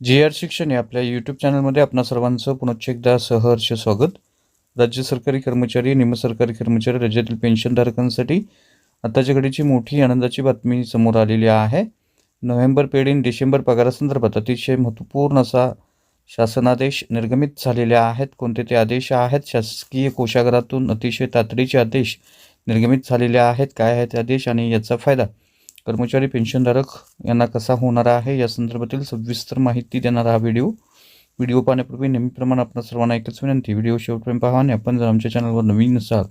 जी R शिक्षण या आपल्या यूट्यूब चॅनलमध्ये आपणा सर्वांचं पुनश्च एकदा सहर्ष स्वागत. राज्य सरकारी कर्मचारी निमसरकारी कर्मचारी राज्यातील पेन्शनधारकांसाठी आताच्या घडीची मोठी आनंदाची बातमी समोर आलेली आहे. नोव्हेंबर पेढीन डिसेंबर पगारासंदर्भात अतिशय महत्त्वपूर्ण असा शासनादेश निर्गमित झालेले आहेत. कोणते ते आदेश आहेत? शासकीय कोशागारातून अतिशय तातडीचे आदेश निर्गमित झालेले आहेत. काय आहेत ते आदेश आणि याचा फायदा? कर्मचारी पेन्शनधारक यांना कसा होणार आहे या संदर्भातील सविस्तर माहिती देणारा हा व्हिडिओ. व्हिडिओ पाहण्यापूर्वी नेहमीप्रमाणे आपण सर्वांना एकच विनंती व्हिडिओ शेवटपर्यंत पहा आणि आपण जर आमच्या चॅनलवर नवीन असाल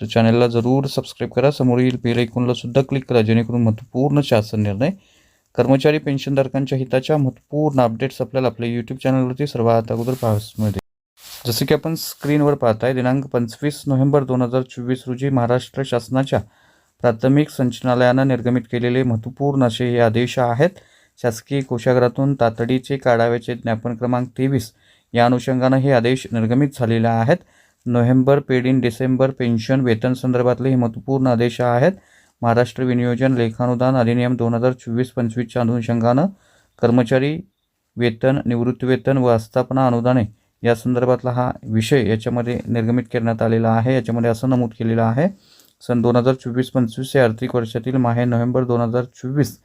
तर चॅनलला जरूर सबस्क्राईब करा. समोरील बेल ऐकूनला सुद्धा क्लिक करा जेणेकरून महत्त्वपूर्ण शासन निर्णय कर्मचारी पेन्शनधारकांच्या हिताच्या महत्त्वपूर्ण अपडेट्स आपल्याला आपल्या यूट्यूब चॅनलवरती सर्वात अगोदर पाहास मिळते जसे की आपण स्क्रीनवर पाहताय दिनांक पंचवीस नोव्हेंबर दोन हजार चोवीस रोजी महाराष्ट्र शासनाच्या प्राथमिक संचालनालयानं निर्गमित केलेले महत्त्वपूर्ण असे हे आदेश आहेत. शासकीय कोशागरातून तातडीचे काढाव्याचे ज्ञापन क्रमांक तेवीस या अनुषंगानं हे आदेश निर्गमित झालेले आहेत. November paid in December pension वेतन संदर्भातले हे महत्त्वपूर्ण आदेश आहेत. महाराष्ट्र विनियोजन लेखानुदान अधिनियम दोन हजार चोवीस पंचवीसच्या अनुषंगानं कर्मचारी वेतन निवृत्तीवेतन व आस्थापना अनुदाने या संदर्भातला हा विषय याच्यामध्ये निर्गमित करण्यात आलेला आहे. याच्यामध्ये असं नमूद केलेलं आहे. सन दोन हजार चोवीस पंचवीस या आर्थिक वर्षातील माहे नोव्हेंबर दोन हजार चोवीस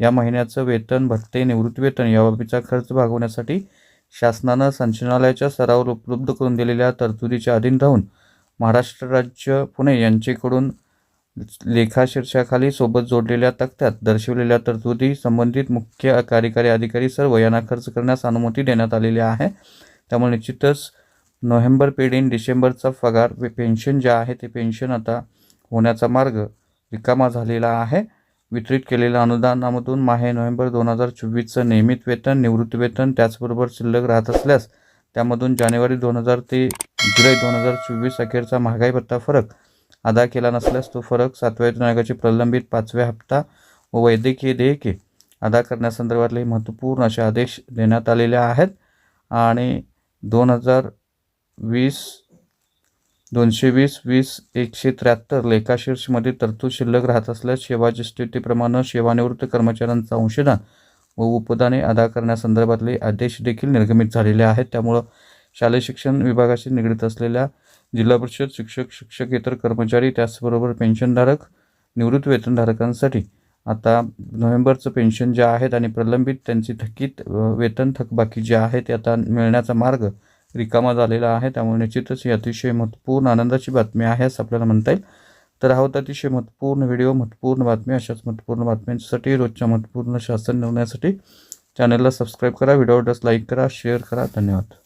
या महिन्याचं वेतन भत्ते निवृत्तीवेतन याबाबीचा खर्च भागवण्यासाठी शासनानं संचालनालयाच्या स्तरावर उपलब्ध करून दिलेल्या तरतुदीच्या अधीन राहून महाराष्ट्र राज्य पुणे यांचेकडून लेखाशीर्षाखाली सोबत जोडलेल्या तक्त्यात दर्शवलेल्या तरतुदी संबंधित मुख्य कार्यकारी अधिकारी सर्व यांना खर्च करण्यास अनुमती देण्यात आलेली आहे. त्यामुळे निश्चितच नोव्हेंबर पेडीन डिसेंबरचा पगार पेन्शन जे आहे ते पेन्शन आता होण्याचा मार्ग रिकामा झालेला आहे. वितरित केलेल्या अनुदानामधून माहे नोव्हेंबर दोन हजार चोवीसचं नियमित वेतन निवृत्ती वेतन त्याचबरोबर शिल्लक राहत असल्यास त्यामधून जानेवारी दोन हजार ते जुलै दोन हजार चोवीस अखेरचा महागाई भत्ता फरक अदा केला नसल्यास तो फरक सातव्या वेतन प्रलंबित पाचव्या हप्ता व वैद्यकीय देयके अदा करण्यासंदर्भातले महत्त्वपूर्ण असे आदेश देण्यात आलेले आहेत. आणि दोन हजार वीस दोनशे वीस वीस एकशे त्र्याहत्तर लेखाशीर्षमध्ये तरतूद शिल्लक राहत असल्यास सेवाज्येष्ठतेप्रमाणे सेवानिवृत्त कर्मचाऱ्यांचा अंशदान व उपदाने अदा करण्यासंदर्भातले आदेश देखील निर्गमित झालेले आहेत. त्यामुळं शालेय शिक्षण विभागाशी निगडीत असलेल्या जिल्हा परिषद शिक्षक शिक्षकेतर कर्मचारी त्याचबरोबर पेन्शनधारक निवृत्त वेतनधारकांसाठी आता नोव्हेंबरचं पेन्शन जे आहेत आणि प्रलंबित त्यांची थकीत वेतन थकबाकी जे आहे ते आता मिळण्याचा मार्ग रिकामा झालेला आहे. त्यामुळे निश्चितच ही अतिशय महत्त्वपूर्ण आनंदाची बातमी आहे असं आपल्याला म्हणता येईल. तर हा होता अतिशय महत्त्वपूर्ण व्हिडिओ महत्त्वपूर्ण बातमी अशाच महत्त्वपूर्ण बातम्यांसाठी रोजच्या महत्त्वपूर्ण शासन निर्णयासाठी चॅनलला सबस्क्राईब करा व्हिडिओ लाईक करा शेअर करा. धन्यवाद.